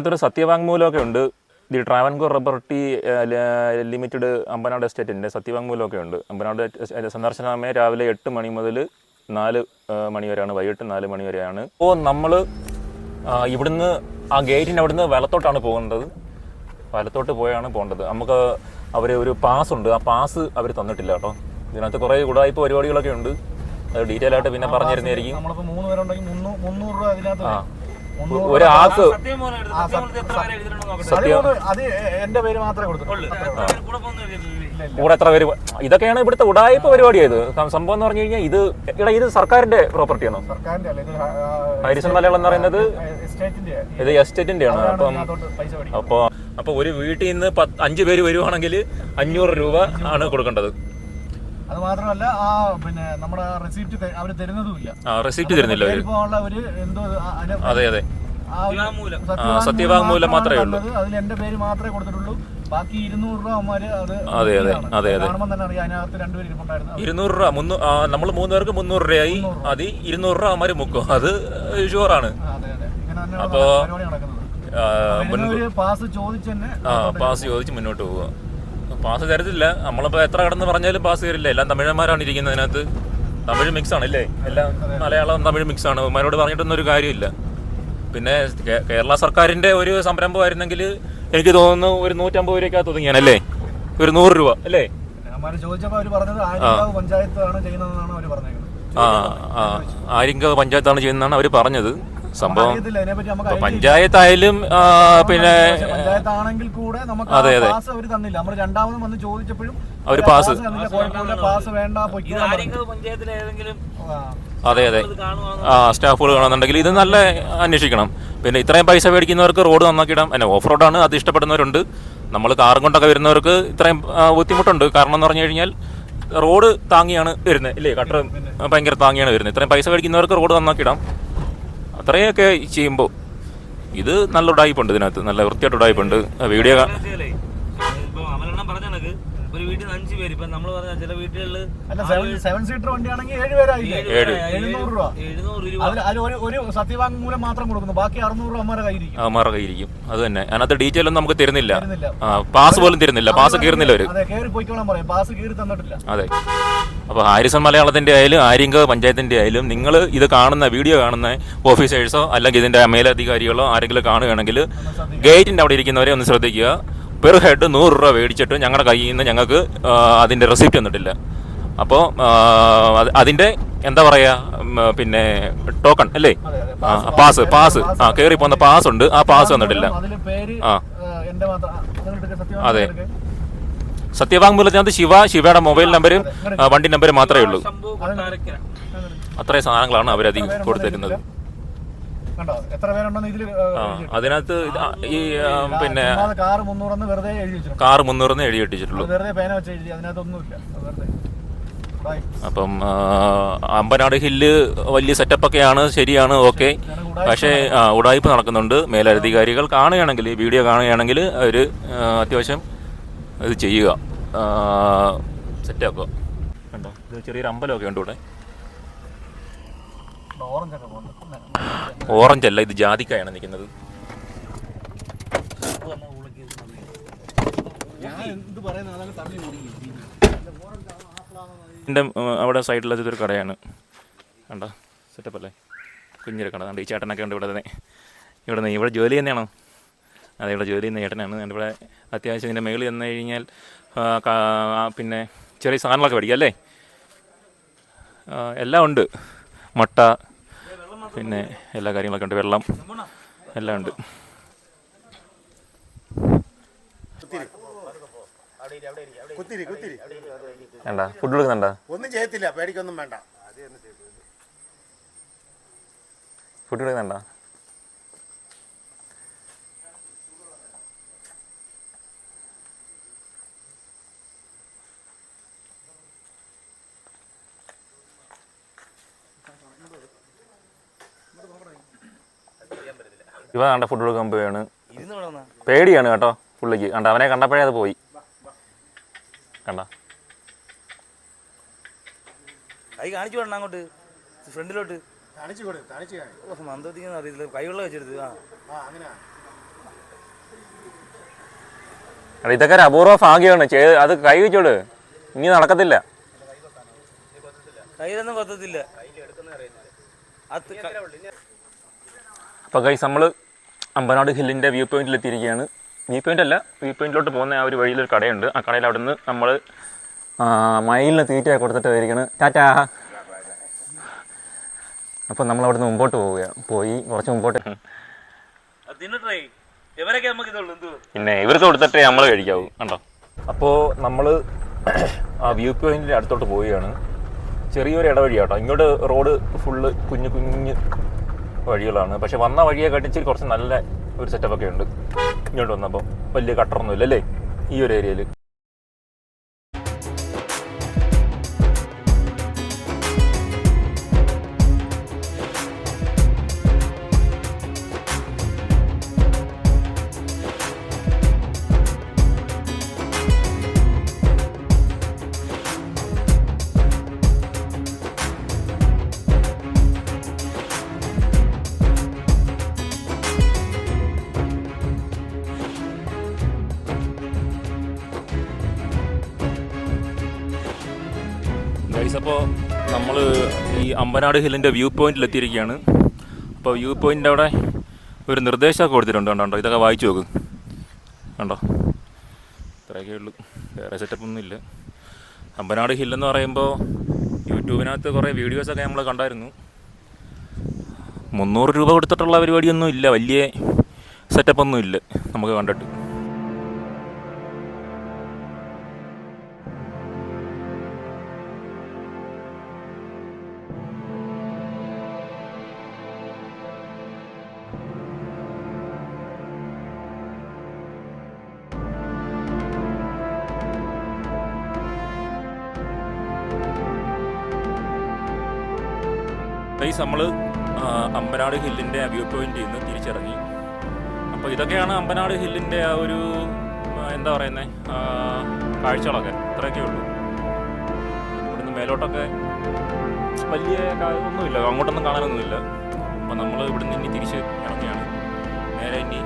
ഇതിനകത്തൊരു സത്യവാങ്മൂലമൊക്കെ ഉണ്ട് the Travancore rubber tea limited Ambanad എസ്റ്റേറ്റിന്റെ സത്യവാങ്മൂലമൊക്കെ ഉണ്ട് അമ്പനാട് എസ്റ്റേറ്റ് സന്ദർശന സമയം രാവിലെ എട്ട് മണി മുതൽ നാല് മണി വരെയാണ്. വൈകിട്ട് നാല് മണി വരെയാണ്. അപ്പോൾ നമ്മൾ ഇവിടുന്ന് ആ ഗേറ്റിന്റെ അവിടുന്ന് വലത്തോട്ടാണ് പോകുന്നത്. വലത്തോട്ട് പോയാണ് പോകേണ്ടത്. നമുക്ക് അവർ ഒരു പാസ് ഉണ്ട്. ആ പാസ് അവർ തന്നിട്ടില്ല കേട്ടോ. ഇതിനകത്ത് കുറേ കൂടായ്പ പരിപാടികളൊക്കെ ഉണ്ട് അത് ഡീറ്റെയിൽ ആയിട്ട് പിന്നെ പറഞ്ഞിരുന്നായിരിക്കും ആ. രൂപ. ഒരാൾക്ക് സത്യം. അത് എന്റെ പേര് മാത്രമേ കൊടുത്തിട്ടുള്ളൂ. കൂടെ എത്ര പേര് ഇതൊക്കെയാണ് ഇവിടുത്തെ ഉടായ്പ പരിപാടിയായത് സംഭവം എന്ന് പറഞ്ഞു കഴിഞ്ഞാൽ ഇത് എടാ ഇത് സർക്കാരിന്റെ പ്രോപ്പർട്ടിയാണോ സർക്കാരിന്റെ അല്ല ഇത് ഹരിസൺ മലയാളം എന്ന് പറയുന്നത് ഇത് എസ്റ്റേറ്റിന്റെ ആണ്. അപ്പം അപ്പൊ അപ്പൊ അപ്പോൾ അപ്പോൾ ഒരു വീട്ടിൽ നിന്ന് അഞ്ചു പേര് വരുവാണെങ്കിൽ അഞ്ഞൂറ് രൂപ ആണ് കൊടുക്കേണ്ടത്. അത് മാത്രമല്ല ആ പിന്നെ നമ്മുടെ റെസിപ്റ്റ് അവർ തരുന്നതുമില്ല ആ റെസിപ്റ്റ് തരുന്നില്ല ഒരു എന്തോ അതെ അതെ. ഒരു സത്യവാങ്മൂലം. മാത്രമേ ഉള്ളൂ. അതിൽ എന്റെ പേര് മാത്രമേ കൊടുത്തിട്ടുള്ളൂ. ബാക്കി ഇരുന്നൂറ് രൂപ അവന്മാര് അത് അതെ, അതെ, അതെ, അതെ. ഇരുന്നൂറ് രൂപ മുന്നൂ നമ്മൾ മൂന്ന് പേർക്ക് മുന്നൂറ് രൂപയായി. അത് ഇരുന്നൂറ് രൂപ അവന്മാര് മുക്കും. അത് ഷുവറാണ്. അപ്പോ, പാസ് ചോദിച്ച് ആ പാസ് ചോദിച്ച് മുന്നോട്ട് പോവുക. പാസ് തരത്തില്ല. നമ്മളിപ്പോൾ എത്ര കടന്ന് പറഞ്ഞാലും പാസ് തരില്ല. എല്ലാം തമിഴന്മാരാണ് ഇരിക്കുന്നത് അതിനകത്ത് തമിഴ് മിക്സ് ആണ് അല്ലേ എല്ലാം മലയാളം തമിഴ് മിക്സ് ആണ്. അവന്മാരോട് പറഞ്ഞിട്ടൊന്നും ഒരു കാര്യമില്ല. പിന്നെ കേരള സർക്കാരിന്റെ ഒരു സംരംഭമായിരുന്നെങ്കിൽ എനിക്ക് തോന്നുന്നു ഒരു നൂറ്റമ്പത് രൂപയ്ക്കകത്ത് ഒതുങ്ങിയാണല്ലേ ഒരു നൂറ് രൂപ അല്ലേ? അവന്മാര് ചോദിച്ചപ്പോ അവർ പറഞ്ഞത് ആര്യങ്കാവ് പഞ്ചായത്താണ് ചെയ്യുന്നതെന്നാണ് പറഞ്ഞേക്കുന്നത്. ആ ആ. ആര്യങ്ക പഞ്ചായത്താണ് ചെയ്യുന്നതെന്നാണ് അവർ പറഞ്ഞത്. സംഭവം. പഞ്ചായത്തായാലും പിന്നെ പഞ്ചായത്താണെങ്കിൽ കൂടെ നമുക്ക് അതെ, അതെ. പാസ് അവർ തന്നില്ല. നമ്മൾ രണ്ടാമതും വന്ന് ചോദിച്ചപ്പോഴും അവർ പാസ്. പാസ് വേണ്ട അതെ അതെ. ആ സ്റ്റാഫുകൾ കാണുന്നുണ്ടെങ്കിൽ ഇത് നല്ല അന്വേഷിക്കണം. പിന്നെ ഇത്രയും പൈസ മേടിക്കുന്നവർക്ക് റോഡ് നന്നാക്കിയിടാം. അല്ലെ ഓഫ് റോഡാണ് അത് ഇഷ്ടപ്പെടുന്നവരുണ്ട്. നമ്മൾ കാറും കൊണ്ടൊക്കെ വരുന്നവർക്ക് ഇത്രയും ബുദ്ധിമുട്ടുണ്ട്. കാരണം എന്ന് പറഞ്ഞു കഴിഞ്ഞാൽ റോഡ് താങ്ങിയാണ് വരുന്നത്. ഇല്ലേ കട്ടർ ഭയങ്കര താങ്ങിയാണ് വരുന്നത്. ഇത്രയും പൈസ മേടിക്കുന്നവർക്ക് റോഡ് നന്നാക്കിയിടാം. അത്രയൊക്കെ ചെയ്യുമ്പോൾ ഇത് നല്ല ഉടായ്പുണ്ട് ഇതിനകത്ത്. നല്ല വൃത്തിയായിട്ട് ഉടായ്പുണ്ട്. വീഡിയോ കാ- വെച്ചാലേ, ഇപ്പൊ അമലെണ്ണം പറഞ്ഞ കണക്ക് ഒരു വീട്ടിൽ നിന്ന് അഞ്ച് പേര്. ഇപ്പൊ നമ്മൾ പറഞ്ഞ ചില വീട്ടുകളിൽ അല്ല സെവൻ സെവൻ സീറ്റർ വണ്ടിയാണെങ്കിൽ ഏഴ് പേരായില്ലേ? ഏഴ്. എഴുന്നൂറ് രൂപ. എഴുന്നൂറ് രൂപ. അതിൽ അതിൽ ഒരു ഒരു സത്യവാങ്മൂലം മാത്രം കൊടുക്കുന്നു. ബാക്കി അറുന്നൂറ് രൂപ അമ്മമാരെ കയ്യിരിക്കും അവന്മാരുടെ കയ്യിരിക്കും അത് തന്നെ. അതിനകത്ത് ഡീറ്റെയിൽ ഒന്നും നമുക്ക് തരുന്നില്ല. തരുന്നില്ല. ആ പാസ് പോലും തരുന്നില്ല. പാസ് കീറുന്നില്ല അവർ. അതെ കയറി പോയിക്കോളാൻ പറയും. പാസ് കീറി തന്നിട്ടില്ല. അതെ. അപ്പോൾ ഹാരിസൺ മലയാളത്തിന്റെ ആയാലും ആര്യങ്ക പഞ്ചായത്തിന്റെ ആയാലും നിങ്ങൾ ഇത് കാണുന്ന വീഡിയോ കാണുന്ന ഓഫീസേഴ്സോ അല്ലെങ്കിൽ ഇതിന്റെ മേലധികാരികളോ ആരെങ്കിലും കാണുകയാണെങ്കിൽ ഗേറ്റിന്റെ അവിടെ ഇരിക്കുന്നവരെ ഒന്ന് ശ്രദ്ധിക്കുക. പെർ ഹെഡ് നൂറ് രൂപ മേടിച്ചിട്ട് ഞങ്ങളുടെ കയ്യിൽ നിന്ന് ഞങ്ങൾക്ക് അതിന്റെ റെസിപ്റ്റ് തന്നിട്ടില്ല. അപ്പോൾ അതിന്റെ എന്താ പറയുക പിന്നെ ടോക്കൺ അല്ലേ? ആ പാസ് പാസ് ആ കയറി പോകുന്ന പാസ് ഉണ്ട്. ആ പാസ് തന്നിട്ടില്ല. ആ. അതെ. സത്യവാങ്മൂലത്തിനകത്ത് ശിവ ശിവയുടെ മൊബൈൽ നമ്പരും വണ്ടി നമ്പരും മാത്രമേ ഉള്ളൂ. അത്രയും സാധനങ്ങളാണ് അവരധികം കൊടുത്തേക്കുന്നത് കണ്ടോ? എത്ര പേരുണ്ടെന്ന് ഇതിൽ ആ അതിനകത്ത് ഈ പിന്നെ കാർ മുന്നൂറെന്ന് വെറുതെ എഴുതി വെച്ചിട്ടുണ്ട്. കാർ മുന്നൂറിന് എഴുതി ഇട്ടിട്ടുള്ളൂ വെറുതെ പേന വെച്ച് എഴുതി അതിനകത്തൊന്നുമില്ല. അത് വെറുതെ. ഉടായി. അപ്പം അമ്പനാട് ഹില്ല് വലിയ സെറ്റപ്പ് സെറ്റപ്പൊക്കെയാണ് ശരിയാണ് ഓക്കെ. പക്ഷേ ഉടായ്പ നടക്കുന്നുണ്ട്. മേലധികാരികൾ കാണുകയാണെങ്കിൽ ഈ വീഡിയോ കാണുകയാണെങ്കിൽ അവർ അത്യാവശ്യം ഇത് ചെയ്യുക. സെറ്റപ്പ്. കണ്ടോ? ഇത് ചെറിയൊരു അമ്പലമൊക്കെ ഉണ്ട് ഇവിടെ. ഓറഞ്ച് അല്ല ഇത് ജാതിക്കായാണ് നിൽക്കുന്നത്. എന്റെ അവിടെ സൈഡിലത്തെ ഒരു കടയാണ്. കണ്ട? സെറ്റപ്പ് അല്ലേ? കുഞ്ഞൊരു കട. കണ്ട? ഈ ചേട്ടനൊക്കെ ഉണ്ട് ഇവിടെ തന്നെ. ഇവിടെ നിന്ന് ഇവിടെ ജോലി തന്നെയാണോ? അതെ ഇവിടെ ജോലി ചെയ്യുന്ന ചേട്ടനാണ്. എന്റെ ഇവിടെ അത്യാവശ്യം ഇതിന്റെ മേളിൽ ചെന്ന് കഴിഞ്ഞാൽ പിന്നെ ചെറിയ സാധനങ്ങളൊക്കെ മേടിക്കാം അല്ലേ? എല്ലാം ഉണ്ട്. മുട്ട പിന്നെ എല്ലാ കാര്യങ്ങളൊക്കെ ഉണ്ട്. വെള്ളം എല്ലാം ഉണ്ട്. വേണ്ട. ഫുഡ് കൊടുക്കുന്നുണ്ടോ? ഒന്നും ചെയ്യത്തില്ല. പേടിക്കൊന്നും വേണ്ട. ഫുഡ് കൊടുക്കുന്നുണ്ടോ? ഇവ കണ്ട ഫുഡ് കൊടുക്കാൻ പോയാണ് പേടിയാണ് കേട്ടോ പുള്ളിക്ക്. കണ്ട അവനെ കണ്ടപ്പോഴേ അത് പോയി. കണ്ട? കൈ കാണിച്ചു വിടണം അങ്ങോട്ട്. ഫ്രണ്ടിലോട്ട്. മന്ദത്തിക്കുന്ന അറിയത്തില്ല. കൈവെള്ളം വെച്ചെടുത്ത് ആ. ആ അങ്ങനെ. എടാ ഇതൊക്കെ ഒരു അപൂർവ ഭാഗ്യമാണ്. ചെയ്ത് അത് കൈ വെച്ചോട്. ഇനി നടക്കത്തില്ല. കയ്യിലൊന്നും കൊത്തത്തില്ല. അത് ക- അപ്പോൾ കൈസ് നമ്മൾ അമ്പനാട് ഹില്ലിന്റെ വ്യൂ പോയിന്റിൽ എത്തിയിരിക്കുകയാണ് വ്യൂ പോയിന്റ് അല്ല വ്യൂ പോയിന്റിലോട്ട് പോകുന്ന ആ ഒരു വഴിയിലൊരു കടയുണ്ട്. ആ കടയിൽ അവിടെ നിന്ന് നമ്മൾ മയിലിന് തീറ്റ കൊടുത്തിട്ട് വരികയാണ് ടാറ്റാ! അപ്പോൾ നമ്മൾ അവിടെ നിന്ന് മുമ്പോട്ട് പോവുകയാണ് പോയി കുറച്ച് മുമ്പോട്ട്. പിന്നെ ഇവർക്ക് കൊടുത്തിട്ടേ നമ്മൾ കഴിക്കാവൂ കണ്ടോ? അപ്പോൾ നമ്മൾ ആ വ്യൂ പോയിന്റിന്റെ അടുത്തോട്ട് പോവുകയാണ്. ചെറിയൊരു ഇടവഴിയാട്ടോ. ഇങ്ങോട്ട് റോഡ് ഫുള്ള് കുഞ്ഞു കുഞ്ഞു വഴികളാണ്. പക്ഷെ വന്ന വഴിയെ കടിച്ചിൽ കുറച്ച് നല്ല ഒരു സെറ്റപ്പ് ഒക്കെ ഉണ്ട്. ഇങ്ങോട്ട് വന്നപ്പോൾ വലിയ കട്ടറൊന്നും ഇല്ല അല്ലേ ഈ ഒരു ഏരിയയിൽ ഗൈസ് അപ്പോൾ നമ്മൾ ഈ അമ്പനാട് ഹില്ലിന്റെ വ്യൂ പോയിന്റിൽ എത്തിയിരിക്കുകയാണ്. അപ്പോൾ വ്യൂ പോയിന്റ് അവിടെ ഒരു നിർദ്ദേശമൊക്കെ കൊടുത്തിട്ടുണ്ട്. കണ്ടോ ഇതൊക്കെ വായിച്ചു നോക്ക്. കണ്ടോ? ഇത്രയൊക്കെ ഉള്ളൂ. വേറെ സെറ്റപ്പ് ഒന്നും ഇല്ല. അമ്പനാട് ഹില്ലെന്ന് പറയുമ്പോൾ യൂട്യൂബിനകത്ത് കുറേ വീഡിയോസൊക്കെ നമ്മൾ കണ്ടായിരുന്നു. മുന്നൂറ് രൂപ കൊടുത്തിട്ടുള്ള പരിപാടിയൊന്നും ഇല്ല. വലിയ സെറ്റപ്പൊന്നും ഇല്ല. നമുക്ക് കണ്ടിട്ട്. ഗൈസ് നമ്മൾ അമ്പനാട് ഹില്ലിന്റെ വ്യൂ പോയിന്റിൽ നിന്ന് തിരിച്ചിറങ്ങി. അപ്പോൾ ഇതൊക്കെയാണ് അമ്പനാട് ഹില്ലിന്റെ ആ ഒരു എന്താ പറയുന്നത് കാഴ്ചകളൊക്കെ. ഇത്രയൊക്കെ ഉള്ളൂ. ഇവിടുന്ന് മേലോട്ടൊക്കെ വലിയ ഒന്നുമില്ല. അങ്ങോട്ടൊന്നും കാണാനൊന്നുമില്ല. അപ്പോൾ നമ്മൾ ഇവിടുന്ന് ഇനി തിരിച്ച് ഇറങ്ങിയാണ് നേരെ ഇനി